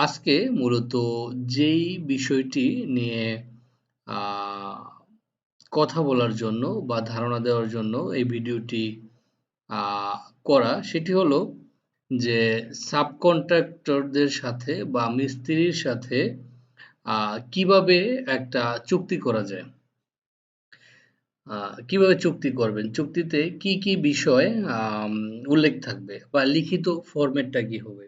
আজকে মূলত যেই বিষয়টি নিয়ে কথা বলার জন্য বা ধারণা দেওয়ার জন্য এই ভিডিওটি করা সেটি হলো যে সাবকন্ট্রাক্টরদের সাথে বা মিস্ত্রির সাথে কীভাবে একটা চুক্তি করা যায়? কীভাবে চুক্তি করবেন? চুক্তিতে কি, কি বিষয় উল্লেখ থাকবে বা লিখিত ফরমেটটা কি হবে?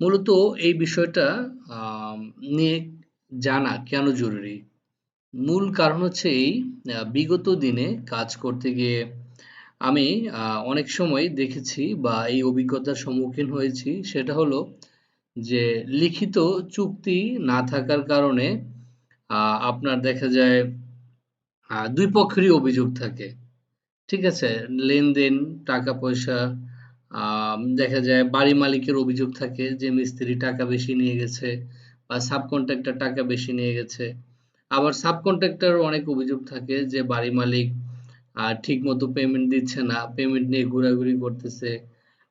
মূলত এই বিষয়টা নিয়ে জানা কেন জরুরি? মূল কারণ হচ্ছে এই বিগত দিনে কাজ করতে গিয়ে আমি অনেক সময় দেখেছি বা এই অভিজ্ঞতার সম্মুখীন হয়েছি সেটা হলো যে লিখিত চুক্তি না থাকার কারণে আপনার দেখা যায় দুই পক্ষেরই অভিযোগ থাকে। ঠিক আছে? লেনদেন, টাকা-পয়সা আম দেখা যায় বাড়ি মালিকের অভিযোগ থাকে যে মিস্ত্রি টাকা বেশি নিয়ে গেছে বা সাবকন্ট্রাক্টর টাকা বেশি নিয়ে গেছে। আবার সাবকন্ট্রাক্টরের অনেক অভিযোগ থাকে যে বাড়ি মালিক আ ঠিকমতো পেমেন্ট দিচ্ছে না, পেমেন্ট নিয়ে ঘোরাঘুরি করতেছে,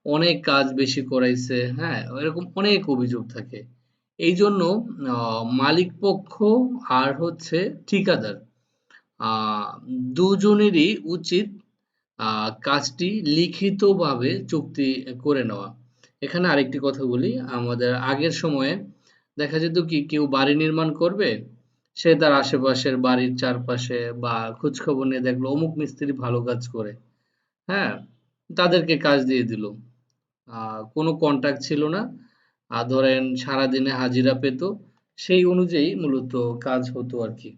অনেক কাজ বেশি করাইছে, হ্যাঁ? এরকম অনেক অভিযোগ থাকে। এই জন্য মালিক পক্ষ আর হচ্ছে ঠিকাদার দুজনেরই উচিত কাজটি লিখিতভাবে চুক্তি করে নেওয়া। এখানে আরেকটি কথা বলি, আমাদের আগের সময়ে দেখা যেত কি কেউ বাড়ি নির্মাণ করবে, সে তার আশেপাশের বাড়ির চারপাশে বা খোঁজখবর নিয়ে দেখল অমুক মিস্ত্রি ভালো কাজ করে, হ্যাঁ? তাদেরকে কাজ দিয়ে দিল। কোনো কন্ট্রাক্ট ছিল না। ধরেন সারাদিনে হাজিরা পেত। সেই অনুযায়ী মূলত কাজ হতো আরকি।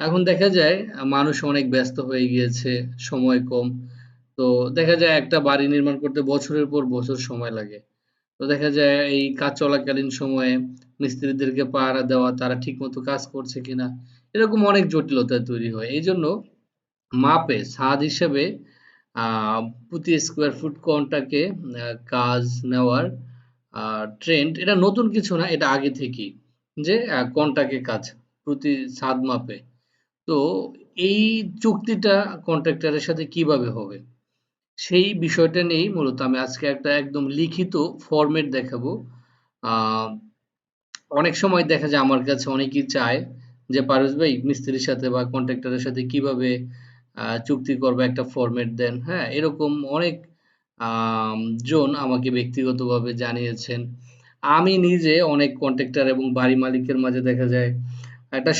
এখন দেখা যায় মানুষ অনেক ব্যস্ত হয়ে গিয়েছে, সময় কম। তো দেখা যায় একটা বাড়ি নির্মাণ করতে বছরের পর বছর সময় লাগে। তো দেখা যায় এই কাজ চলাকালীন সময়ে মিস্ত্রিদেরকে পাহারা দেওয়া, তারা ঠিকমতো কাজ করছে কিনা, এরকম অনেক জটিলতা তৈরি হয়। এই জন্য মাপে ছাদ হিসেবে প্রতি স্কোয়ার ফুট কন্টাকে কাজ নেওয়ার ট্রেন্ড এটা নতুন কিছু না, এটা আগে থেকেই। যে কন্টাকে কাজ প্রতি ছাদ মাপে। তো এই চুক্তিটা কন্ট্রাক্টরের সাথে কীভাবে হবে? সেই বিষয়টা নিয়েই মূলত আমি আজকে একটা একদম লিখিত ফরমেট দেখাবো। অনেক সময় দেখা যায় আমার কাছে অনেকেই চায় যে, "পারভেজ ভাই মিস্ত্রির সাথে বা কন্ট্রাক্টরের সাথে কীভাবে চুক্তি করবে একটা ফরমেট দেন।" হ্যাঁ? এরকম অনেক জন আমাকে ব্যক্তিগতভাবে জানিয়েছেন। আমি নিজে অনেক কন্ট্রাক্টর এবং বাড়ি মালিকের মাঝে দেখা যায় একটা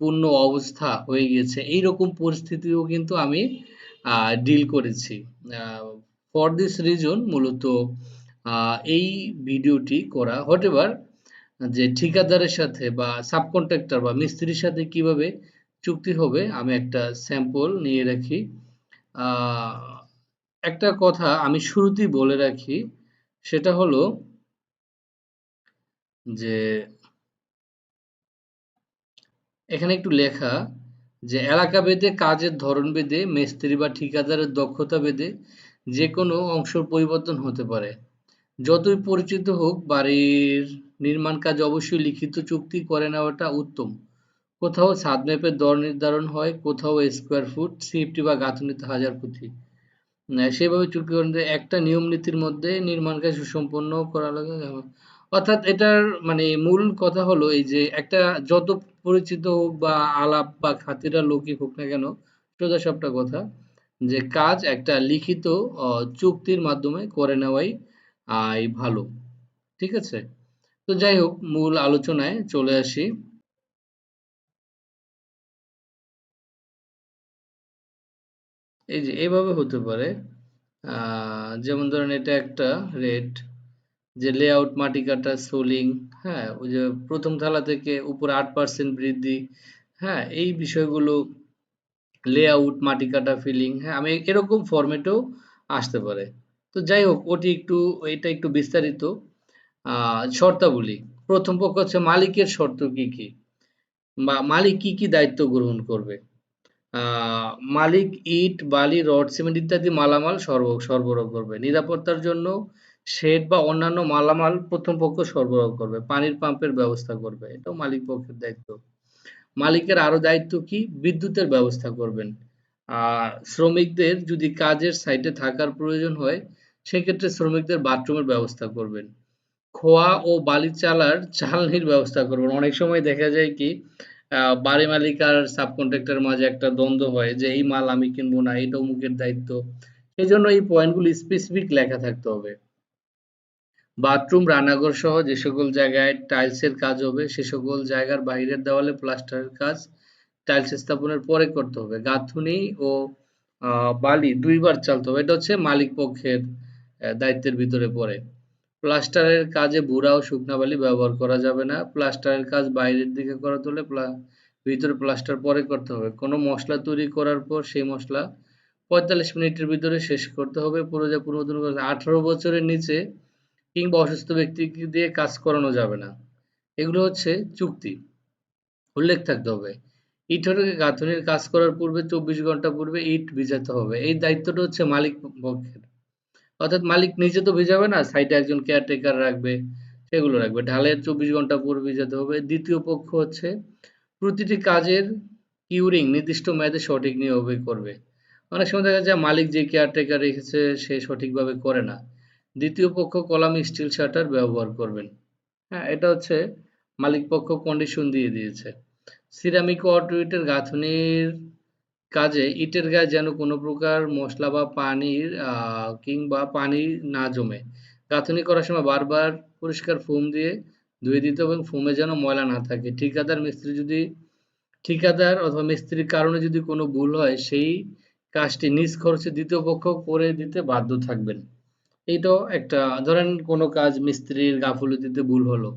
সংঘাতপূর্ণ অবস্থা হয়ে গিয়েছে। এইরকম পরিস্থিতিও কিন্তু আমি ডিল করেছি। ফর দিস রিজন মূলত এই ভিডিওটি করা। হোয়াটএভার যে ঠিকাদারের সাথে বা সাবকন্ট্রাক্টর বা মিস্ত্রির সাথে কীভাবে চুক্তি হবে, আমি একটা স্যাম্পল নিয়ে রাখি। একটা কথা আমি শুরুতেই বলে রাখি, সেটা হলো যে এখানে একটু লেখা যে এলাকা ভেদে কাজের ধরন ভেদে মিস্ত্রি বা ঠিকাদারের দক্ষতা ভেদে যেকোনো অংশের পরিবর্তন হতে পারে। যতই পরিচিত হোক বাড়ির নির্মাণ কাজ অবশ্যই লিখিত চুক্তি করে নেওয়াটা উত্তম। কোথাও ছাদ মাপের দর নির্ধারণ হয়, কোথাও স্কোয়ার ফুট, সিএফটি বা গাঁথুনিতে হাজার প্রতি। সেভাবে চুক্তি করে একটা নিয়ম নীতির মধ্যে নির্মাণ কাজ সুসম্পন্ন করা লাগে। অর্থাৎ এটার মানে মূল কথা হলো এই যে একটা যত পরিচিত হোক বা আলাপ বা খাতিরা লোকই হোক না কেন, সোজা সবটা কথা যে কাজ একটা লিখিত চুক্তির মাধ্যমে করে নেওয়াই ভালো। ঠিক আছে? তো যাই হোক, মূল আলোচনায় চলে আসি। এই যে এভাবে হতে পারে। যেমন ধরেন এটা একটা রেট যে লেআউট, মাটি কাটা, সোলিং, হ্যাঁ? ওই যে ১ম থালা থেকে উপরে আট পার্সেন্ট বৃদ্ধি, হ্যাঁ? এই বিষয়গুলো লেআউট, মাটি কাটা, ফিলিং, হ্যাঁ? আমি এরকম ফরমেটেও আসতে পারে। তো যাই হোক ওটি একটু এটা একটু বিস্তারিত। শর্তাবলী। প্রথম পক্ষ হচ্ছে মালিকের শর্ত কি, কি? বা মালিক কি, কি দায়িত্ব গ্রহণ করবে? মালিক ইট, বালি, রড, সিমেন্ট ইত্যাদি মালামাল সরব সরবরাহ করবে। নিরাপত্তার জন্য শেড বা অন্যান্য মালামাল প্রথম পক্ষ সরবরাহ করবে। পানির পাম্পের ব্যবস্থা করবে। এটাও মালিক পক্ষের দায়িত্ব। মালিকের আরও দায়িত্ব কি? বিদ্যুতের ব্যবস্থা করবেন। শ্রমিকদের যদি কাজের সাইটে থাকার প্রয়োজন হয়, সেক্ষেত্রে শ্রমিকদের বাথরুমের ব্যবস্থা করবেন। খোয়া ও বালি চালার চালনির ব্যবস্থা করবেন। অনেক সময় দেখা যায় কি বাড়ি মালিক আর সাবকন্ট্রাক্টর মাঝে একটা দ্বন্দ্ব হয় যে এই মাল আমি কিনবো না, এটা অমুকের দায়িত্ব। এজন্য এই পয়েন্টগুলো স্পেসিফিক লেখা থাকতে হবে। বাথরুম, রান্নাঘর সহ যে সকল জায়গায় টাইলসের কাজ হবে সে সকল জায়গার বাইরের দেওয়ালে প্লাস্টারের কাজ টাইলস স্থাপনের পরে করতে হবে। গাঁথুনি ও বালি ২ বার চালতে হবে। এটা হচ্ছে মালিক পক্ষের দায়িত্বের ভিতরে পড়ে। প্লাস্টারের কাজে ভুড়া ও শুকনা বালি ব্যবহার করা যাবে না। প্লাস্টারের কাজ বাইরের দিকে করা প্লা ভিতরে প্লাস্টার পরে করতে হবে। কোনো মশলা তৈরি করার পর সেই মশলা পঁয়তাল্লিশ মিনিটের ভিতরে শেষ করতে হবে। পূর্বজা পূর্বতন ১৮ বছরের নিচে কিংবা অসুস্থ ব্যক্তিকে দিয়ে কাজ করানো যাবে না। এগুলো হচ্ছে চুক্তি। উল্লেখ থাকতে হবে। ইটভাটাকে গাঁথুনির কাজ করার পূর্বে ২৪ ঘণ্টা পূর্বে ইট ভিজাতে হবে। এই দায়িত্বটা হচ্ছে মালিক পক্ষের। অর্থাৎ মালিক নিজে তো ভিজাবে না, সাইডে একজন কেয়ারটেকার রাখবে, সেগুলো রাখবে। ঢালের ২৪ ঘণ্টা পূর্বে ভিজাতে হবে। দ্বিতীয় পক্ষ হচ্ছে প্রতিটি কাজের কিউরিং নির্দিষ্ট মেয়াদে সঠিক নিয়মে করবে। অনেক সময় দেখা যায় মালিক যে কেয়ারটেকার রেখেছে সে সঠিকভাবে করে না। দ্বিতীয় পক্ষ কলাম স্টিল শাটার ব্যবহার করবেন। হ্যাঁ, এটা হচ্ছে মালিক পক্ষ কন্ডিশন দিয়ে দিয়েছে। সিরামিক অটো ইটের গাঁথুনির কাজে ইটের গায়ে যেন কোনো প্রকার মশলা বা পানির কিংবা পানি না জমে। গাঁথনি করার সময় বারবার পরিষ্কার ফোম দিয়ে ধুয়ে দিতে এবং ফোমে যেন ময়লা না থাকে। ঠিকাদার মিস্ত্রি যদি ঠিকাদার অথবা মিস্ত্রির কারণে যদি কোনো ভুল হয় সেই কাজটি নিজ খরচে দ্বিতীয় পক্ষ করে দিতে বাধ্য থাকবেন। এইটাও একটা, ধরেন কোনো কাজ মিস্ত্রির গাফিলতিতে ভুল হলো।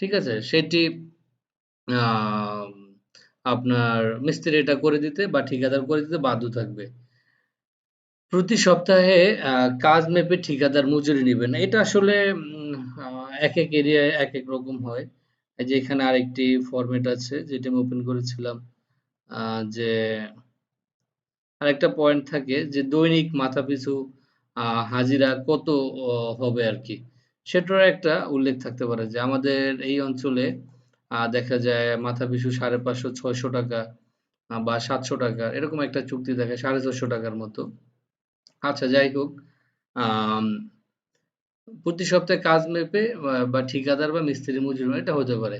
ঠিক আছে? সেটি আপনার মিস্ত্রি এটা করে দিতে বা ঠিকাদার করে দিতে বাধ্য থাকবে। প্রতি সপ্তাহে কাজ মেপে ঠিকাদার মজুরি নিবেন। এটা আসলে এক একেক এরিয়ায় এক রকম হয়। এই যে এখানে আরেকটি ফরমেট আছে, যেটা আমি ওপেন করেছিলাম। যে আরেকটা পয়েন্ট থাকে যে দৈনিক মাথাপিছু হাজিরা কত হবে আরকি। সেটারও একটা উল্লেখ থাকতে পারে যে আমাদের এই অঞ্চলে দেখা যায় মাথাপিছু ৳৫৫০ ৳৬০০ আ বা ৳৭০০ এরকম একটা চুক্তি দেখায় ৳৬৫০ র মতো। আচ্ছা যাই হোক, প্রতি সপ্তাহে কাজ মেপে বা, বা ঠিকাদার বা মিস্ত্রি মজুরি এটা হতে পারে।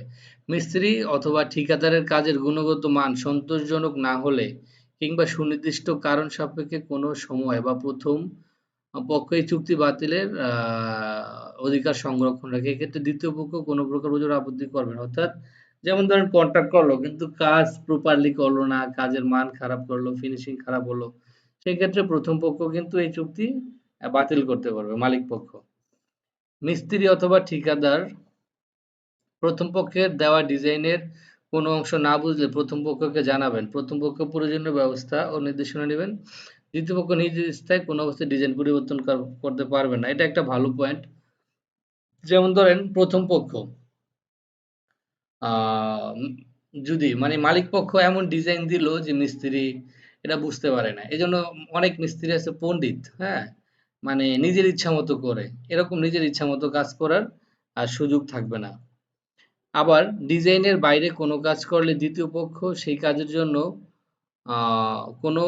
মিস্ত্রি অথবা ঠিকাদারের কাজের গুণগত মান সন্তোষজনক না হলে কিংবা সুনির্দিষ্ট কারণ সাপেক্ষে কোনো সময় বা প্রথম পক্ষ এই চুক্তি বাতিলের অধিকার সংরক্ষণ রাখে। এক্ষেত্রে দ্বিতীয় পক্ষ কোনো প্রকার ওজোর আপত্তি করবে না। অর্থাৎ যেমন ধরেন কন্ট্রাক্ট করল কিন্তু কাজ প্রপারলি করল না, কাজের মান খারাপ করল, ফিনিশিং খারাপ হলো। সেক্ষেত্রে প্রথম পক্ষ কিন্তু এই চুক্তি বাতিল করতে পারবে মালিক পক্ষ। মিস্ত্রি অথবা ঠিকাদার প্রথম পক্ষের দেওয়া ডিজাইনের কোনো অংশ না বুঝলে প্রথম পক্ষকে জানাবেন। প্রথম পক্ষ প্রয়োজনীয় ব্যবস্থা ও নির্দেশনা নেবেন। দ্বিতীয় পক্ষ নিজ ইচ্ছায় কোনো অবস্থায় ডিজাইন পরিবর্তন করতে পারবে না। এটা একটা ভালো পয়েন্ট। যেমন ধরেন প্রথম পক্ষ যদি মানে মালিক পক্ষ এমন ডিজাইন দিল যে মিস্ত্রি এটা বুঝতে পারে না। এজন্য অনেক মিস্ত্রি আছে পণ্ডিত, হ্যাঁ? মানে নিজের ইচ্ছা মতো করে। এরকম নিজের ইচ্ছা মতো কাজ করার আর সুযোগ থাকবে না। আবার ডিজাইনের বাইরে কোনো কাজ করলে দ্বিতীয় পক্ষ সেই কাজের জন্য কোনো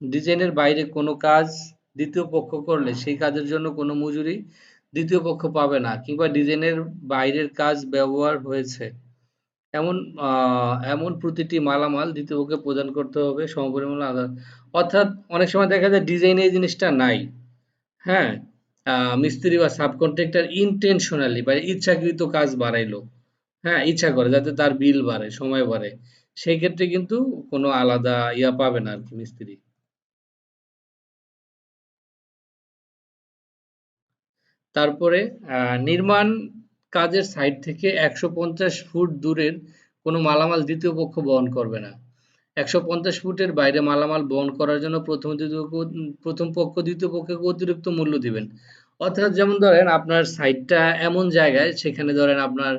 ডিজাইনের বাইরে কোনো কাজ দ্বিতীয় পক্ষ করলে সেই কাজের জন্য কোনো মজুরি দ্বিতীয় পক্ষ পাবে না কিংবা ডিজাইনের বাইরের কাজ ব্যবহার হয়েছে এমন এমন প্রতিটি মালামাল দ্বিতীয় পক্ষে প্রদান করতে হবে সমপরিমাণ আদান অর্থাৎ অনেক সময় দেখা যায় ডিজাইনে এই জিনিসটা নাই। হ্যাঁ? মিস্ত্রি বা সাবকন্ট্রাক্টর ইনটেনশনালি বা ইচ্ছাকৃত কাজ বাড়াইলো। হ্যাঁ? ইচ্ছা করে যাতে তার বিল বাড়ে, সময় বাড়ে। সেই ক্ষেত্রে কিন্তু কোনো আলাদা ইয়া পাবে না আর কি মিস্ত্রি। তারপরে নির্মাণ কাজের সাইট থেকে ১৫০ ফুট দূরের কোনো মালামাল দ্বিতীয় পক্ষ বহন করবে না। ১৫০ ফুটের বাইরে মালামাল বহন করার জন্য প্রথম প্রথম পক্ষ দ্বিতীয় পক্ষকে অতিরিক্ত মূল্য দিবেন। অর্থাৎ যেমন ধরেন আপনার সাইটটা এমন জায়গায় সেখানে ধরেন আপনার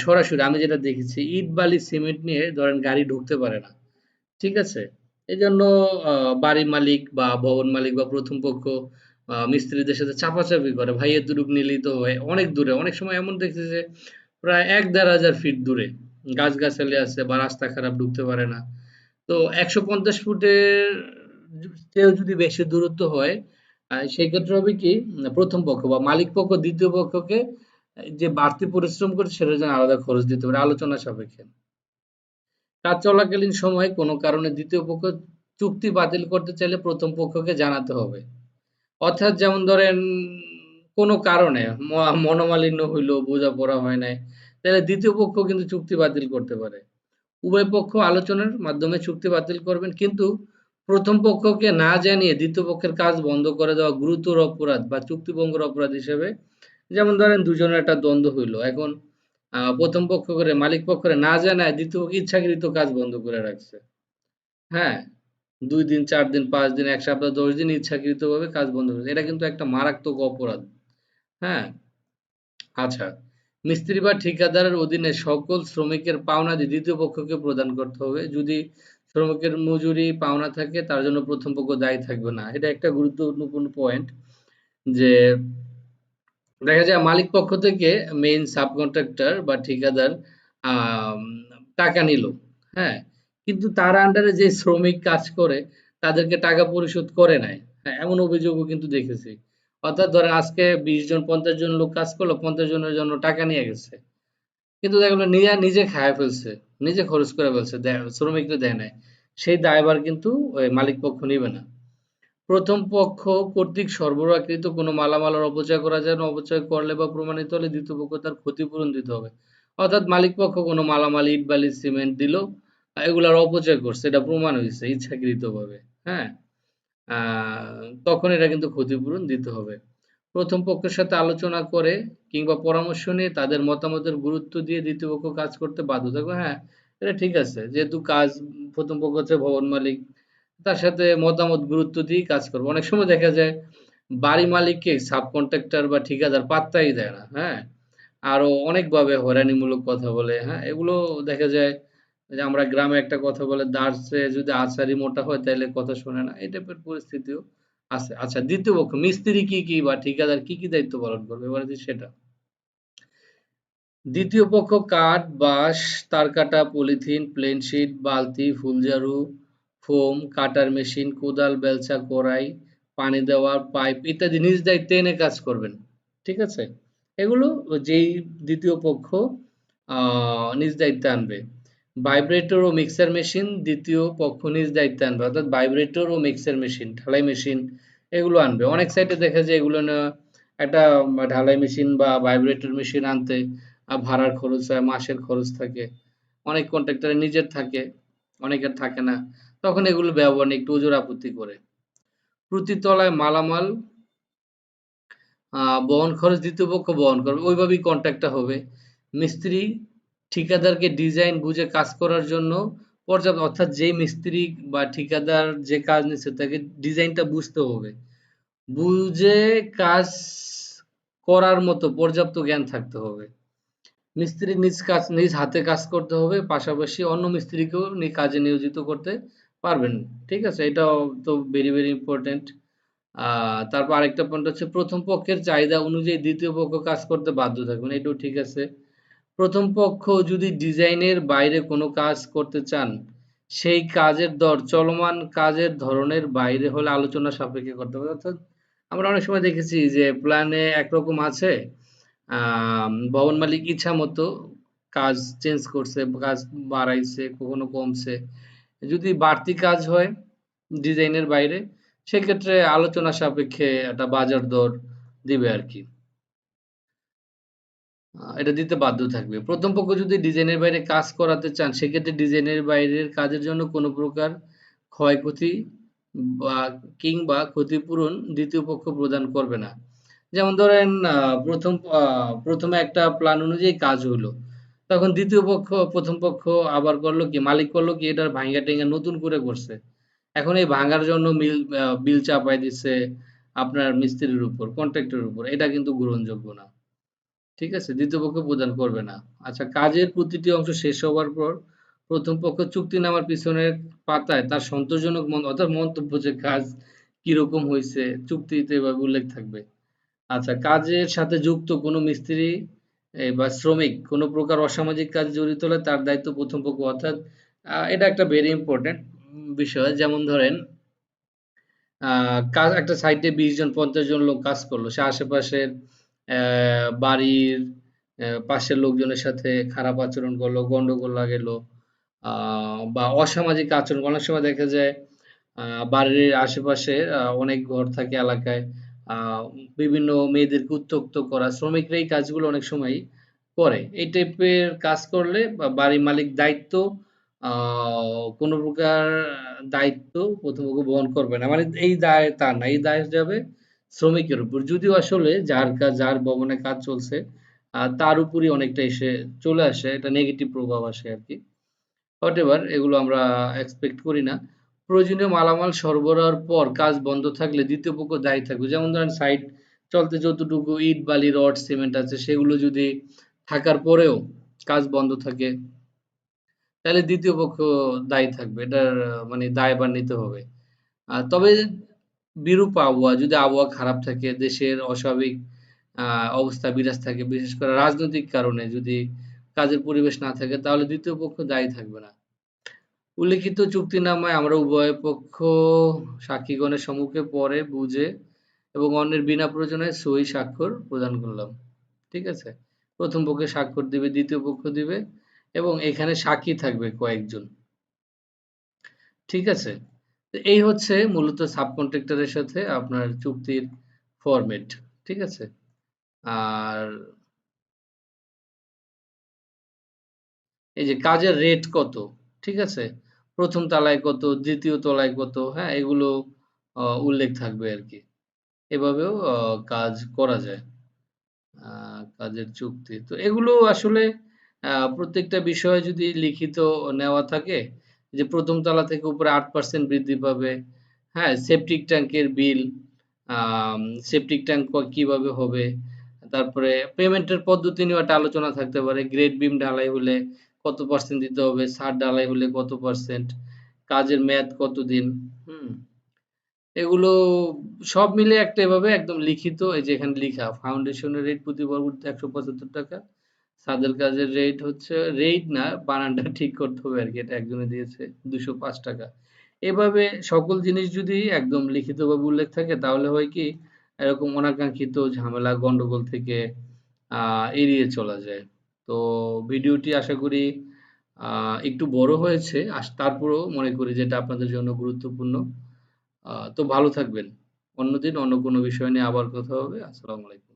সরাসরি আমি যেটা দেখেছি ইট, বালি, সিমেন্ট নিয়ে ধরেন গাড়ি ঢুকতে পারে না। ঠিক আছে? এজন্য আ বাড়ি মালিক বা ভবন মালিক বা প্রথম পক্ষ মিস্ত্রিদের সাথে চাপাচাপি করে। ভাই এতটুক নিলেই তো অনেক দূরে। অনেক সময় এমন দেখছি যে, প্রায় ১-১.৫ হাজার ফিট দূরে গাছগাছালি আছে বা রাস্তা খারাপ, ঢুকতে পারে না। তো ১৫০ ফুটের চেয়েও যদি বেশি দূরত্ব হয়, আ সেক্ষেত্রে হবে কি, প্রথম পক্ষ বা মালিক পক্ষ, দ্বিতীয় পক্ষকে যে বাড়তি পরিশ্রম করে সেটার জন্য আলাদা খরচ দিতে পারে আলোচনা সাপেক্ষে কাজ চলাকালীন সময়ে কোনো কারণে দ্বিতীয় পক্ষ চুক্তি বাতিল করতে চাইলে প্রথম পক্ষকে জানাতে হবে অর্থাৎ যেমন ধরেন কোনো কারণে মনোমালিন্য হইল, বোঝাপড়া হয় নাই, তাহলে দ্বিতীয় পক্ষ কিন্তু চুক্তি বাতিল করতে পারে। উভয় পক্ষ আলোচনার মাধ্যমে চুক্তি বাতিল করবেন, কিন্তু প্রথম পক্ষকে না জানিয়ে দ্বিতীয় পক্ষের কাজ বন্ধ করে দেওয়া গুরুতর অপরাধ বা চুক্তিভঙ্গের অপরাধ হিসেবে, যেমন ধরেন দুজনের একটা দ্বন্দ্ব হইল, এখন প্রথম পক্ষ করে, মালিক পক্ষ করে না জানায়, দ্বিতীয় পক্ষ ইচ্ছাকৃত কাজ বন্ধ করে রাখছে। হ্যাঁ দুই দিন, চার দিন, পাঁচ দিন, এক সপ্তাহ, দশ দিন ইচ্ছাকৃত ভাবে কাজ বন্ধ করে এটা কিন্তু একটা মারাত্মক অপরাধ। হ্যাঁ? আচ্ছা মিস্ত্রি বা ঠিকাদারের অধীনে সকল শ্রমিকের পাওনাদি দ্বিতীয় পক্ষকে প্রদান করতে হবে। যদি শ্রমিকের মজুরি, পাওনা থাকে, তার জন্য প্রথম পক্ষ দায়ী থাকবে না। এটা একটা গুরুত্বপূর্ণ পয়েন্ট যে দেখা যায় মালিক পক্ষ থেকে মেইন সাবকন্ট্রাক্টর বা ঠিকাদার টাকা নিল। হ্যাঁ? কিন্তু তার আন্ডারে যে শ্রমিক কাজ করে, তাদেরকে টাকা পরিশোধ করে নাই। হ্যাঁ এমন অভিযোগও কিন্তু দেখেছি। অর্থাৎ ধরেন আজকে বিশ জন, পঞ্চাশ জন লোক কাজ করল, পঞ্চাশ জনের জন্য টাকা নিয়ে গেছে। কিন্তু দেখা গেলো নিজে নিজে খায় ফেলছে, নিজে খরচ করে ফেলছে, দেয় শ্রমিককে দেয় নাই। সেই দায়ভার কিন্তু মালিক পক্ষ নিবে না। প্রথম পক্ষ কর্তৃক সরবরাহকৃত কোনো মালামালের অপচয় করা যায় না। অপচয় করলে বা প্রমাণিত হলে দ্বিতীয় পক্ষ তার ক্ষতিপূরণ দিতে হবে। অর্থাৎ মালিক পক্ষ কোনো মালামাল, ইট, বালি, সিমেন্ট দিল এগুলার অপচয় করছে এটা প্রমাণ হয়েছে ইচ্ছাকৃতভাবে হ্যাঁ? আহ, তখন এটা কিন্তু ক্ষতিপূরণ দিতে হবে। প্রথম পক্ষের সাথে আলোচনা করে কিংবা পরামর্শ নিয়ে তাদের মতামতের গুরুত্ব দিয়ে দ্বিতীয় পক্ষ কাজ করতে বাধ্য থাকবে হ্যাঁ এটা ঠিক আছে। যেহেতু কাজ প্রথম পক্ষ হচ্ছে ভবন মালিক তার সাথে মতামত গুরুত্ব দিয়ে কাজ করবে। অনেক সময় দেখা যায় বাড়ি মালিককে সাব কন্ট্রাক্টর বা ঠিকাদার পাত্তাই দেয় না হ্যাঁ? আরও অনেকভাবে হয়রানিমূলক কথা বলে হ্যাঁ? এগুলো দেখা যায় যে আমরা গ্রামে একটা কথা বলে দাঁড়ছে যদি আচারি মোটা হয় তাহলে কথা শোনে না। এই টাইপের পরিস্থিতিও আছে। আচ্ছা দ্বিতীয় পক্ষ, মিস্ত্রি কি কি বা ঠিকাদার কি কি দায়িত্ব পালন করবে? এবারে সেটা। দ্বিতীয় পক্ষ, কাঠ, বাঁশ, তারকাটা, পলিথিন, প্লেন শিট, বালতি, ফুলঝাড়ু, ফোম, কাটার মেশিন, কোদাল, বেলচা, কড়াই, পানি দেওয়ার পাইপ ইত্যাদি নিজ দায়িত্বে এনে কাজ করবেন। ঠিক আছে? এগুলো যেই দ্বিতীয় পক্ষ নিজ দায়িত্বে আনবে। ভাইব্রেটর ও মিক্সার মেশিন দ্বিতীয় পক্ষ নিজ দায়িত্বে আনবে, অর্থাৎ ভাইব্রেটর ও মিক্সার মেশিন ঢালাই মেশিন এগুলো আনবে। অনেক সাইটে দেখা যায় এগুলো একটা ঢালাই মেশিন বা ভাইব্রেটর মেশিন আনতে ভাড়ার খরচ হয়, মাসের খরচ থাকে, অনেক কন্ট্রাক্টরের নিজের থাকে অনেকের থাকে না, তখন এগুলো ব্যবহার নিয়ে একটু ওজোর আপত্তি করে। প্রতি তলায় মালামাল বহন খরচ, দ্বিতীয় পক্ষ বহন করবে, ওইভাবেই কন্ট্রাক্টটা হবে। মিস্ত্রি ঠিকাদারকে ডিজাইন বুঝে কাজ করার জন্য পর্যাপ্ত, অর্থাৎ যে মিস্ত্রি বা ঠিকাদার যে কাজ নিচ্ছে তাকে ডিজাইনটা বুঝতে হবে। বুঝে কাজ করার মতো পর্যাপ্ত জ্ঞান থাকতে হবে। মিস্ত্রি নিজ কাজ, নিজ হাতে কাজ করতে হবে, পাশাপাশি অন্য মিস্ত্রিকেও কাজে নিয়োজিত করতে পারবেন। ঠিক আছে? এটাও তো ভেরি ভেরি ইম্পর্টেন্ট তারপর আরেকটা পয়েন্ট হচ্ছে প্রথম পক্ষের চাহিদা অনুযায়ী দ্বিতীয় পক্ষ কাজ করতে বাধ্য থাকবেন এটাও ঠিক আছে। প্রথম পক্ষ যদি ডিজাইনের বাইরে কোনো কাজ করতে চান, সেই কাজের দর, চলমান কাজের ধরনের বাইরে হলে আলোচনা সাপেক্ষে করতে হবে। অর্থাৎ আমরা অনেক সময় দেখেছি যে প্ল্যানে একরকম আছে ভবন মালিক ইচ্ছা মতো কাজ চেঞ্জ করছে, কাজ বাড়াইছে, কখনো কমছে। যদি বাড়তি কাজ হয় ডিজাইনের বাইরে, সেক্ষেত্রে আলোচনা সাপেক্ষে একটা বাজার দর দিবে আর কি। এটা দিতে বাধ্য থাকবে। প্রথম পক্ষ যদি ডিজাইনের বাইরে কাজ করাতে চান, সেক্ষেত্রে ডিজাইনের বাইরের কাজের জন্য কোনো প্রকার ক্ষয়ক্ষতি বা কিংবা ক্ষতিপূরণ দ্বিতীয় পক্ষ প্রদান করবে না। যেমন ধরেন প্রথম প্রথমে একটা প্ল্যান অনুযায়ী কাজ হলো। তখন দ্বিতীয় পক্ষ, প্রথম পক্ষ আবার করল কি, মালিক করল কি, এটার ভাঙ্গা টেঙ্গা নতুন করে করছে। এখন এই ভাঙার জন্য মিল বিল চাপাই দিচ্ছে আপনার মিস্ত্রির উপর কন্ট্রাক্টরের উপর। এটা কিন্তু গ্রহণযোগ্য না। ঠিক আছে? দ্বিতীয় পক্ষ প্রদান করবে না। আচ্ছা কাজের প্রতিটি অংশ শেষ হওয়ার পর প্রথম পক্ষ চুক্তিনামার পিছনের পাতায় তার সন্তোষজনক অর্থাৎ মন্তব্য যে কাজ কীরকম হয়েছে চুক্তিতে এভাবে উল্লেখ থাকবে। আচ্ছা কাজের সাথে যুক্ত কোনো মিস্ত্রি বা শ্রমিক কোনো প্রকার অসামাজিক কাজে জড়িত হলে তার দায়িত্ব প্রথম পক্ষ অর্থাৎ এটা একটা ভেরি ইম্পর্টেন্ট বিষয়। যেমন ধরেন আহ, একটা সাইটে বিশ জন পঞ্চাশ জন লোক কাজ করল। সে আশেপাশের বাড়ির পাশের লোকজনের সাথে খারাপ আচরণ করল, গন্ডগোল লাগেলো বা অসামাজিক আচরণ। অনেক সময় দেখা যায় বাড়ির আশেপাশে অনেক ঘর থাকে এলাকায় বিভিন্ন মেয়েদেরকে উত্ত্যক্ত করা। শ্রমিকরা এই কাজগুলো অনেক সময় করে। এই টাইপের কাজ করলে বাড়ির মালিক দায়িত্ব কোনো প্রকার দায়িত্ব প্রথমপক্ষ বহন করবে না। মানে এই দায় তার না, এই দায় যাবে শ্রমিকের উপর। যদিও আসলে যার কাজ যার ভবনে কাজ চলছে তার উপরই অনেকটা এসে চলে আসে, একটা নেগেটিভ প্রভাব আসে আর কি হোয়াটএভার এগুলো আমরা এক্সপেক্ট করি না। প্রয়োজনীয় মালামাল সরবরাহের পর কাজ বন্ধ থাকলে দ্বিতীয় পক্ষ দায়ী থাকবে। যেমন ধরেন সাইট চলতে যতটুকু ইট, বালি, রড সিমেন্ট আছে, সেগুলো যদি থাকার পরেও কাজ বন্ধ থাকে, তাহলে দ্বিতীয় পক্ষ দায়ী থাকবে। এটার মানে দায়ভার নিতে হবে। তবে বিরূপ আবহাওয়া, যদি আবহাওয়া খারাপ থাকে, দেশের অস্বাভাবিক অবস্থা বিরাজ থাকে, বিশেষ করে রাজনৈতিক কারণে যদি কাজের পরিবেশ না থাকে, তাহলে দ্বিতীয় পক্ষ দায়ী থাকবে না। উল্লিখিত চুক্তিনামায় আমরা উভয় পক্ষ সাক্ষীগণের সম্মুখে পরে বুঝে এবং অন্যের বিনা প্রয়োজনে সই স্বাক্ষর প্রদান করলাম। ঠিক আছে? প্রথম পক্ষে স্বাক্ষর দিবে, দ্বিতীয় পক্ষ দিবে এবং এখানে সাক্ষী থাকবে কয়েকজন। ঠিক আছে? এই হচ্ছে মূলত সাবকন্ট্রাক্টরের সাথে আপনার চুক্তির ফরম্যাট ঠিক আছে? আর এই যে কাজের রেট কত, ঠিক আছে? প্রথম তলায় কত, দ্বিতীয় তলায় কত হ্যাঁ এগুলো উল্লেখ থাকবে আর কি। এভাবেও কাজ করা যায় কাজের চুক্তি। তো এগুলো আসলে প্রত্যেকটা বিষয়ে যদি লিখিত নেওয়া থাকে যে প্রথম তলা থেকে উপরে আট পার্সেন্ট বৃদ্ধি পাবে। হ্যাঁ সেপটিক ট্যাঙ্কের বিল সেপটিক ট্যাঙ্ক কীভাবে হবে? তারপরে পেমেন্টের পদ্ধতি নিয়ে একটা আলোচনা থাকতে পারে। গ্রেড বিম ঢালাই হলে কত পার্সেন্ট দিতে হবে? সার ঢালাই হলে কত পার্সেন্ট কাজের মেয়াদ কতদিন? হুম। এগুলো সব মিলে একটা এভাবে একদম লিখিত, এই যে এখানে লিখা ফাউন্ডেশনের রেট প্রতি বর্গফুট একশো পঁচাত্তর টাকা। সাদের কাজের রেট হচ্ছে রেট না, বানানটা ঠিক করতে হবে আর কি এটা একজনে দিয়েছে দুশো পাঁচ টাকা। এভাবে সকল জিনিস যদি একদম লিখিতভাবে উল্লেখ থাকে, তাহলে হয় কি, এরকম অনাকাঙ্ক্ষিত ঝামেলা, গন্ডগোল থেকে এড়িয়ে চলা যায়। তো ভিডিওটি আশা করি একটু বড় হয়েছে আর তারপরেও মনে করি যেটা আপনাদের জন্য গুরুত্বপূর্ণ। তো ভালো থাকবেন। অন্যদিন অন্য কোনো বিষয় নিয়ে আবার কথা হবে। আসসালামু আলাইকুম।